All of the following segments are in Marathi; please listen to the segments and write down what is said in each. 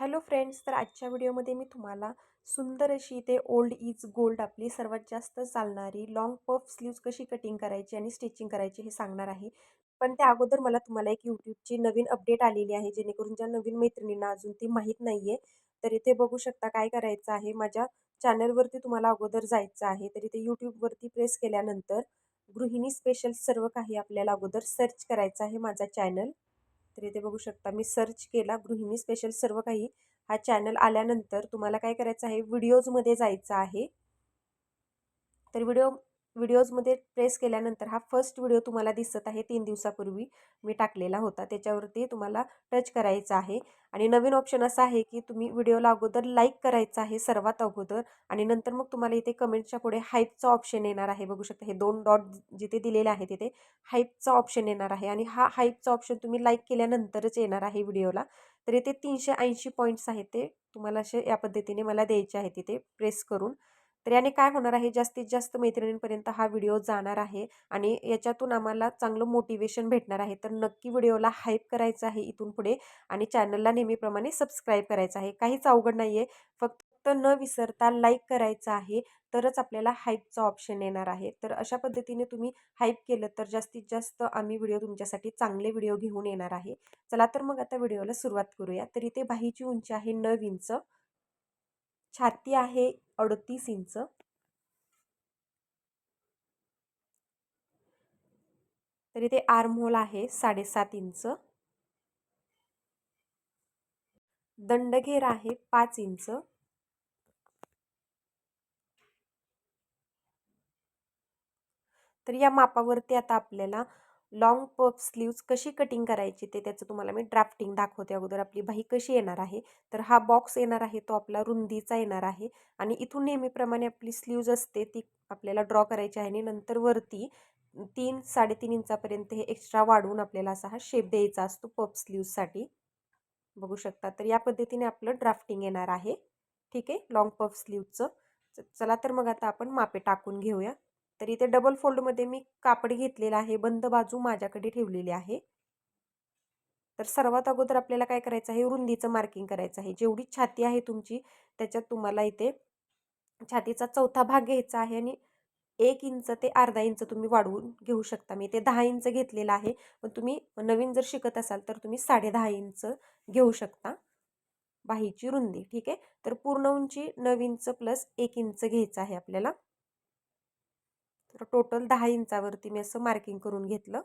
हॅलो फ्रेंड्स तर आजच्या व्हिडिओमध्ये मी तुम्हाला सुंदर अशी इथे ओल्ड इज गोल्ड आपली सर्वात जास्त चालणारी लाँग पफ स्लीव्ज कशी कटिंग करायची आणि स्टिचिंग करायची हे सांगणार आहे. पण त्या अगोदर मला तुम्हाला एक यूट्यूबची नवीन अपडेट आलेली आहे जेणेकरून ज्या नवीन मैत्रिणींना अजून ती माहीत नाही आहे तर इथे बघू शकता काय करायचं आहे. माझ्या चॅनलवरती तुम्हाला अगोदर जायचं आहे तर इथे यूट्यूबवरती प्रेस केल्यानंतर गृहिणी स्पेशल सर्व काही आपल्याला अगोदर सर्च करायचं आहे माझा चॅनल तर इथे बघू शकता. मी सर्च केला गृहिणी स्पेशल सर्व काही हा चॅनल आल्यानंतर तुम्हाला काय करायचं आहे? व्हिडिओजमध्ये जायचं आहे. तर व्हिडिओ व्हिडिओजमध्ये प्रेस केल्यानंतर हा फर्स्ट व्हिडिओ तुम्हाला दिसत आहे तीन दिवसापूर्वी मी टाकलेला होता. त्याच्यावरती तुम्हाला टच करायचा आहे. आणि नवीन ऑप्शन असा आहे की तुम्ही व्हिडिओला अगोदर लाईक करायचं आहे सर्वात अगोदर आणि नंतर मग तुम्हाला इथे कमेंटच्या पुढे हाईपचा ऑप्शन येणार आहे. बघू शकता हे दोन डॉट जिथे दिलेले आहे तिथे हाईपचा ऑप्शन येणार आहे आणि हा हाईपचा ऑप्शन तुम्ही लाईक केल्यानंतरच येणार आहे व्हिडिओला. तर इथे तीनशे ऐंशी पॉईंट्स आहेत ते तुम्हाला असे या पद्धतीने मला द्यायचे आहे तिथे प्रेस करून. तर याने काय होणार आहे? जास्तीत जास्त मैत्रिणींपर्यंत हा व्हिडिओ जाणार आहे आणि याच्यातून आम्हाला चांगलं मोटिवेशन भेटणार आहे. तर नक्की व्हिडिओला हाईप करायचं आहे इथून पुढे आणि चॅनलला नेहमीप्रमाणे सबस्क्राईब करायचं आहे. काहीच अवघड नाही आहे फक्त न विसरता लाईक करायचं आहे तरच आपल्याला हाईपचा ऑप्शन येणार आहे. तर अशा पद्धतीने तुम्ही हाईप केलं तर जास्तीत जास्त आम्ही व्हिडिओ तुमच्यासाठी चांगले व्हिडिओ घेऊन येणार आहे. चला तर मग आता व्हिडिओला सुरुवात करूया. तर इथे बाहीची उंची आहे नऊ इंच छाती आहे अडतीस इंच. तर इथे आर्महोल आहे साडेसात इंच. दंडघेर आहे पाच इंच. तर या मापावरती आता आपल्याला लॉंग पफ स्लीव्ज कशी कटिंग करायची ते त्याचं तुम्हाला मी ड्राफ्टिंग दाखवते अगोदर. आपली बाही कशी येणार आहे? तर हा बॉक्स येणार आहे तो आपला रुंदीचा येणार आहे आणि इथून नेहमीप्रमाणे आपली स्लीव्ज असते ती आपल्याला ड्रॉ करायची आहे आणि नंतर वरती तीन साडेतीन इंचापर्यंत हे एक्स्ट्रा वाढवून आपल्याला असा हा शेप द्यायचा असतो पफ स्लीव्जसाठी बघू शकता तर या पद्धतीने आपलं ड्राफ्टिंग येणार आहे. ठीक आहे? लॉंग पफ स्लीवचं चला तर मग आता आपण मापे टाकून घेऊया. तर इथे डबल फोल्डमध्ये मी कापड घेतलेलं आहे बंद बाजू माझ्याकडे ठेवलेली आहे. तर सर्वात अगोदर आपल्याला काय करायचं आहे रुंदीचं मार्किंग करायचं आहे. जेवढी छाती आहे तुमची त्याच्यात तुम्हाला इथे छातीचा चौथा भाग घ्यायचा आहे आणि एक इंच ते अर्धा इंच तुम्ही वाढवून घेऊ शकता. मी ते दहा इंच घेतलेलं आहे पण तुम्ही नवीन जर शिकत असाल तर तुम्ही साडे दहा इंच घेऊ शकता. बाहीची रुंदी ठीक आहे? तर पूर्ण उंची नऊ इंच प्लस एक इंच घ्यायचं आहे आपल्याला. तर टोटल दहा इंचावरती मी असं मार्किंग करून घेतलं.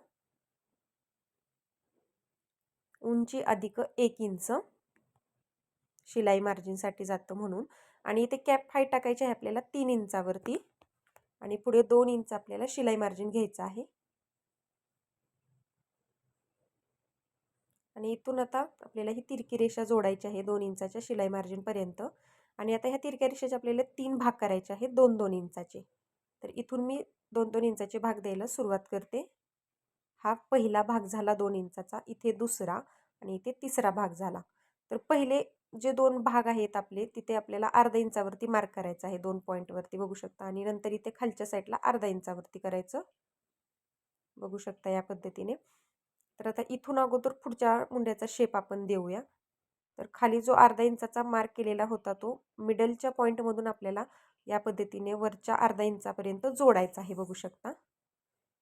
उंची अधिक एक इंच. शिलाई मार्जिनसाठी जातं म्हणून. आणि इथे कॅप हाईट टाकायची आहे आपल्याला तीन इंचावरती. आणि पुढे दोन इंच आपल्याला शिलाई मार्जिन घ्यायचं आहे. आणि इथून आता आपल्याला ही तिरकी रेषा जोडायची आहे दोन इंचाच्या शिलाई मार्जिनपर्यंत आणि आता ह्या तिरक्या रेषेचे आपल्याला तीन भाग करायचे आहेत दोन दोन इंचाचे. तर इथून मी दोन दोन इंचाचे भाग द्यायला सुरुवात करते. हा पहिला भाग झाला दोन इंचाचा इथे दुसरा आणि इथे तिसरा भाग झाला. तर पहिले जे दोन भाग आहेत आपले तिथे आपल्याला अर्धा इंचावरती मार्क करायचा आहे दोन पॉईंटवरती बघू शकता. आणि नंतर इथे खालच्या साईडला अर्धा इंचावरती करायचं. बघू शकता या पद्धतीने. तर आता इथून अगोदर पुढच्या मुंड्याचा शेप आपण देऊया. तर खाली जो अर्धा इंचाचा मार्क केलेला होता तो मिडलच्या पॉईंटमधून आपल्याला या पद्धतीने वरच्या अर्धा इंचापर्यंत जोडायचा आहे बघू शकता.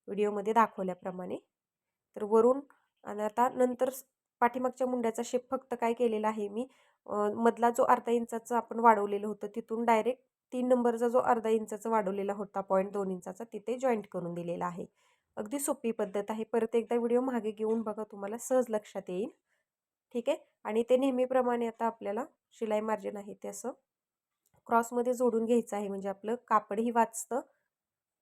व्हिडिओमध्ये दाखवल्याप्रमाणे. तर वरून आणि आता नंतर पाठीमागच्या मुंड्याचा शेप फक्त काय केलेला आहे मी मधला जो अर्धा इंचाचा आपण वाढवलेलं होतं तिथून डायरेक्ट तीन नंबरचा जो अर्धा इंचाचा वाढवलेला होता पॉईंट दोन इंचाचा तिथे जॉईंट करून दिलेला आहे. अगदी सोपी पद्धत आहे. परत एकदा व्हिडिओ मागे घेऊन बघा तुम्हाला सहज लक्षात येईल. ठीक आहे? आणि ते नेहमीप्रमाणे आता आपल्याला शिलाई मार्जिन आहे ते असं क्रॉसमध्ये जोडून घ्यायचं आहे. म्हणजे आपलं कापडही वाचतं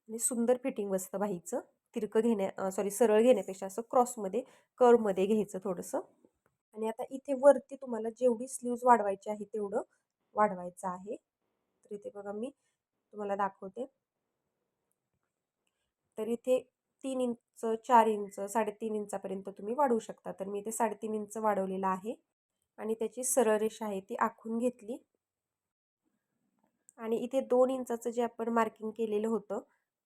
आणि सुंदर फिटिंग बसतं बाईचं तिरकं घेण्या सॉरी सरळ घेण्यापेक्षा असं क्रॉसमध्ये कर्वमध्ये घ्यायचं थोडंसं. आणि आता इथे वरती तुम्हाला जेवढी स्लीव्ज वाढवायची आहे तेवढं वाढवायचं आहे. तर इथे बघा मी तुम्हाला दाखवते. तर इथे तीन इंच चार इंच साडेतीन इंचापर्यंत तुम्ही वाढवू शकता. तर मी इथे साडेतीन इंच वाढवलेलं आहे आणि त्याची सरळ रेषा आहे ती आखून घेतली. आणि इथे दोन इंचाचं जे आपण मार्किंग केलेलं होतं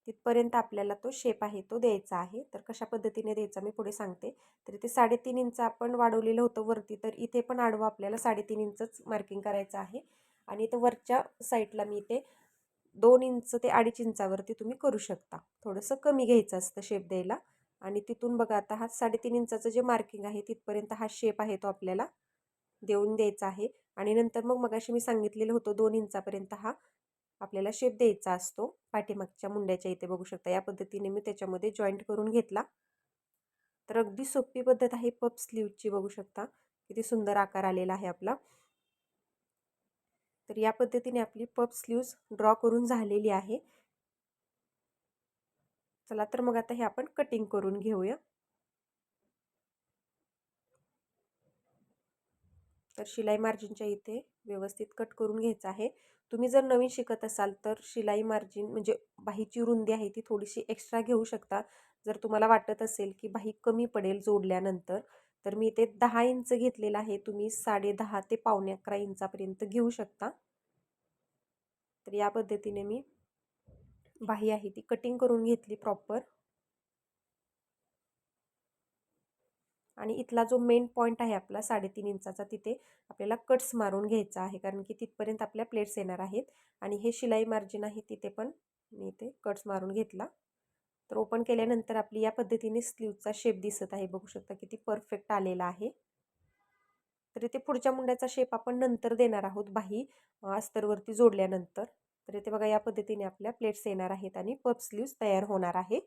तिथपर्यंत आपल्याला तो शेप आहे तो द्यायचा आहे. तर कशा पद्धतीने द्यायचा मी पुढे सांगते. तर इथे साडेतीन इंच आपण वाढवलेलं होतं वरती तर इथे पण आडवं आपल्याला साडेतीन इंचच मार्किंग करायचं आहे. आणि इथं वरच्या साईडला मी इथे दोन इंच ते अडीच इंचावरती तुम्ही करू शकता. थोडंसं कमी घ्यायचं असतं शेप द्यायला. आणि तिथून बघा आता हा साडेतीन इंचाचं जे मार्किंग आहे तिथपर्यंत हा शेप आहे तो आपल्याला देऊन द्यायचा आहे. आणि नंतर मग मगाशी मी सांगितलेलं होतं दोन इंचापर्यंत हा आपल्याला शेप द्यायचा असतो. पाठीमागच्या मुंड्याच्या इथे बघू शकता. या पद्धतीने मी त्याच्यामध्ये जॉईंट करून घेतला. तर अगदी सोपी पद्धत आहे पप स्लीवची बघू शकता. किती सुंदर आकार आलेला आहे आपला. तर या पद्धतीने आपली पप स्लीव्ज ड्रॉ करून झालेली आहे. चला तर मग आता हे आपण कटिंग करून घेऊया. तर शिलाई मार्जिनच्या इथे व्यवस्थित कट करून घ्यायचं आहे. तुम्ही जर नवीन शिकत असाल तर शिलाई मार्जिन म्हणजे बाहीची रुंदी आहे ती थोडीशी एक्स्ट्रा घेऊ शकता. जर तुम्हाला वाटत असेल की बाही कमी पडेल जोडल्यानंतर तर मी इथे दहा इंच घेतलेला आहे. तुम्ही साडे दहा ते पावणे अकरा इंचापर्यंत घेऊ शकता. तर या पद्धतीने मी बाही आहे ती कटिंग करून घेतली प्रॉपर आणि इथला जो मेन पॉईंट आहे आपला साडेतीन इंचाचा तिथे आपल्याला कट्स मारून घ्यायचा आहे. कारण की तिथपर्यंत आपल्या प्लेट्स येणार आहेत. आणि हे शिलाई मार्जिन आहे तिथे पण मी इथे कट्स मारून घेतला. तर ओपन केल्यानंतर आपली या पद्धतीने स्लीवचा शेप दिसत आहे. बघू शकता किती परफेक्ट आलेला आहे. तर इथे पुढच्या मुंड्याचा शेप आपण नंतर देणार आहोत बाही अस्तरवरती जोडल्यानंतर. तर इथे बघा या पद्धतीने आपल्या प्लेट्स येणार आहेत आणि पप स्लीव्स तयार होणार आहे.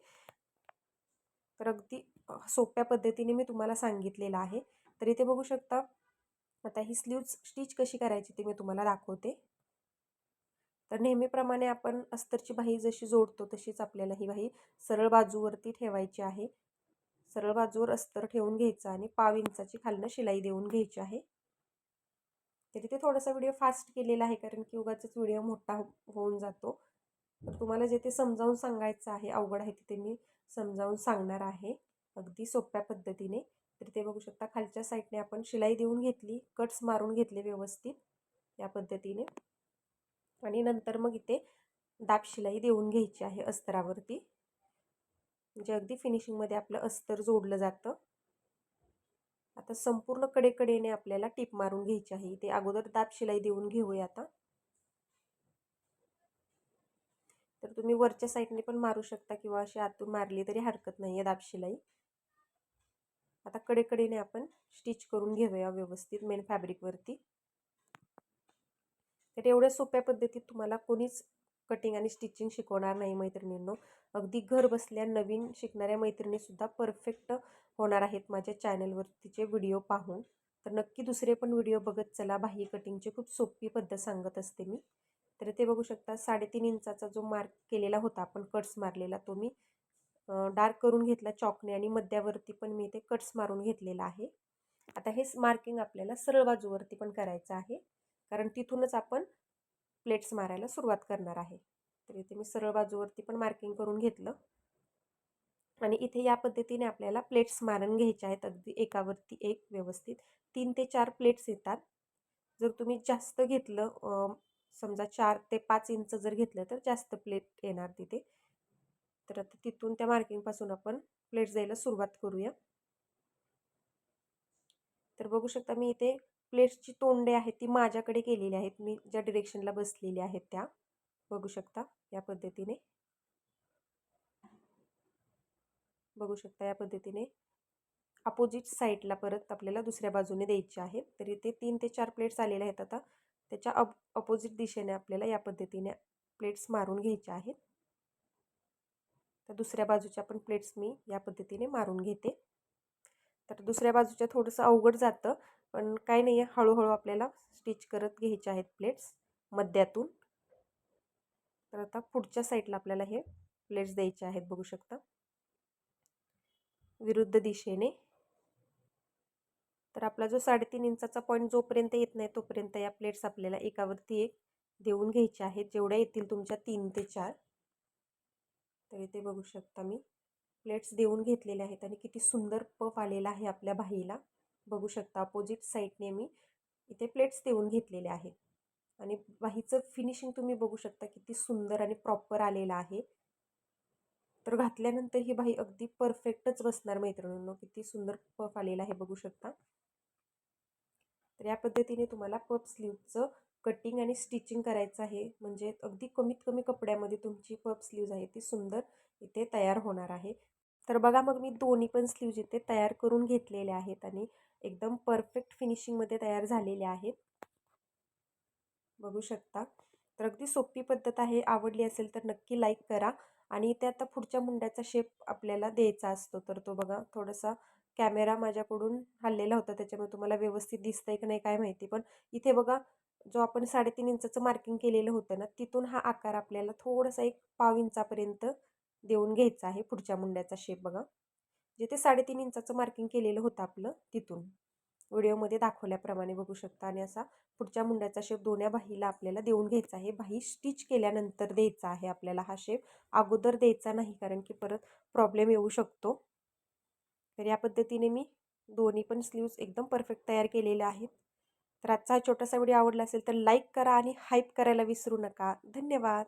तर अगदी सोप्या पद्धतीने मी तुम्हाला सांगितलेलं आहे. तर इथे बघू शकता आता ही स्लीव्ज स्टिच कशी करायची ती मी तुम्हाला दाखवते. तर नेहमीप्रमाणे आपण अस्तरची बाही जशी जोडतो तशीच आपल्याला ही बाही सरळ बाजूवरती ठेवायची आहे. सरळ बाजूवर अस्तर ठेवून घ्यायचं आणि पाव इंचाची खालनं शिलाई देऊन घ्यायची आहे. तर ते थोडासा व्हिडिओ फास्ट केलेला आहे कारण की उगाच व्हिडिओ मोठा हो, होऊन जातो. तर तुम्हाला जिथे समजावून सांगायचं आहे अवघड आहे तिथे मी समजावून सांगणार आहे. अगदी सोप्या पद्धतीने. तर ते बघू शकता खालच्या साईडने आपण शिलाई देऊन घेतली कट्स मारून घेतले व्यवस्थित या पद्धतीने. आणि नंतर मग इथे दाब शिलाई देऊन घ्यायची आहे अस्तरावरती. म्हणजे अगदी फिनिशिंगमध्ये आपलं अस्तर जोडलं जातं. आता संपूर्ण कडेकडेने आपल्याला टीप मारून घ्यायची आहे. इथे अगोदर दाब शिलाई देऊन घेऊया आता. तर तुम्ही वरच्या साईडने पण मारू शकता किंवा अशी आतून मारली तरी हरकत नाही आहे दाब शिलाई. आता कडेकडेने आपण स्टिच करून घेऊया व्यवस्थित मेन फॅब्रिकवरती तर एवढ्या सोप्या पद्धतीत तुम्हाला कोणीच कटिंग आणि स्टिचिंग शिकवणार नाही मैत्रिणींनो. अगदी घर बसल्या नवीन शिकणाऱ्या मैत्रिणीसुद्धा परफेक्ट होणार आहेत माझ्या चॅनलवरतीचे व्हिडिओ पाहून. तर नक्की दुसरे पण व्हिडिओ बघत चला. बाह्य कटिंगची खूप सोपी पद्धत सांगत असते मी. तर ते बघू शकता साडेतीन इंचाचा जो मार्क केलेला होता आपण कट्स मारलेला तो मी डार्क करून घेतला चॉकने आणि मध्यावरती पण मी ते कट्स मारून घेतलेला आहे. आता हे मार्किंग आपल्याला सरळ बाजूवरती पण करायचं आहे. कारण तिथूनच आपण प्लेट्स मारायला सुरुवात करणार आहे. तर इथे मी सरळ बाजूवरती पण मार्किंग करून घेतलं. आणि इथे या पद्धतीने आपल्याला प्लेट्स मारून घ्यायचे आहेत. अगदी एकावरती एक व्यवस्थित तीन ते चार प्लेट्स येतात. जर तुम्ही जास्त घेतलं समजा चार ते पाच इंच जर घेतलं तर जास्त प्लेट येणार तिथे. तर आता तिथून त्या मार्किंगपासून आपण प्लेट्स द्यायला सुरुवात करूया. तर बघू शकता मी इथे प्लेट्सची तोंडे आहेत ती माझ्याकडे केलेली आहेत. मी ज्या डिरेक्शनला बसलेली आहेत त्या. बघू शकता या पद्धतीने. बघू शकता या पद्धतीने. अपोजिट साईडला परत आपल्याला दुसऱ्या बाजूने द्यायची आहेत तर इथे तीन ते चार प्लेट्स आलेल्या आहेत आता. त्याच्या अप अपोजिट दिशेने आपल्याला या पद्धतीने प्लेट्स मारून घ्यायच्या आहेत. तर दुसऱ्या बाजूच्या पण प्लेट्स मी या पद्धतीने मारून घेते. तर दुसऱ्या बाजूच्या थोडंसं अवघड जातं. पण काय नाही आहे हळूहळू आपल्याला स्टिच करत घ्यायचे आहेत प्लेट्स मध्यातून. तर आता पुढच्या साईडला आपल्याला हे प्लेट्स द्यायचे आहेत बघू शकता. विरुद्ध दिशेने. तर आपला जो साडेतीन इंचाचा पॉईंट जोपर्यंत येत नाही तोपर्यंत या प्लेट्स आपल्याला एकावरती एक देऊन घ्यायच्या आहेत. जेवढ्या येतील तुमच्या तीन ते चार. तर इथे बघू शकता मी. प्लेट्स देऊन घेतलेले आहेत आणि किती सुंदर पफ आलेला आहे आपल्या बाहीला बघू शकता. अपोजिट साईडने मी इथे प्लेट्स देऊन घेतलेले आहेत. आणि बाहीचं फिनिशिंग तुम्ही बघू शकता किती सुंदर आणि प्रॉपर आलेलं आहे. तर घातल्यानंतर ही बाही अगदी परफेक्टच बसणार मैत्रिणींनो. किती सुंदर पफ आलेला आहे बघू शकता. तर या पद्धतीने तुम्हाला पफ स्लीवचं कटिंग आणि स्टिचिंग करायचं आहे. म्हणजे अगदी कमीत कमी कपड्यामध्ये तुमची पफ स्लीव्ज आहे ती सुंदर इथे तयार होणार आहे. तर बघा मग मी दोन्ही पण स्लीव्ज इथे तयार करून घेतलेले आहेत आणि एकदम परफेक्ट फिनिशिंगमध्ये तयार झालेले आहेत. बघू शकता. तर अगदी सोपी पद्धत आहे. आवडली असेल तर नक्की लाईक करा आणि इथे आता पुढच्या मुंड्याचा शेप आपल्याला द्यायचा असतो. तर तो बघा थोडासा कॅमेरा माझ्याकडून हल्लेला होता. त्याच्यामुळे तुम्हाला व्यवस्थित दिसतंय की नाही काय माहिती. पण इथे बघा जो आपण साडेतीन इंचाचं मार्किंग केलेलं होतं ना तिथून हा आकार आपल्याला थोडासा एक पाव इंचापर्यंत देऊन घ्यायचा आहे पुढच्या मुंड्याचा शेप बघा. जिथे साडेतीन इंचाचं मार्किंग केलेलं होतं आपलं तिथून. व्हिडिओमध्ये दाखवल्याप्रमाणे बघू शकता आणि असा पुढच्या मुंड्याचा शेप दोन्या बाहीला आपल्याला देऊन घ्यायचा आहे. बाही स्टिच केल्यानंतर द्यायचा आहे आपल्याला हा शेप अगोदर द्यायचा नाही कारण की परत प्रॉब्लेम येऊ शकतो. तर या पद्धतीने मी दोन्ही पण स्लीव्ज एकदम परफेक्ट तयार केलेल्या आहेत. तर आजचा हा छोटासा व्हिडिओ आवडला असेल तर लाईक करा आणि हाईप करायला विसरू नका. धन्यवाद.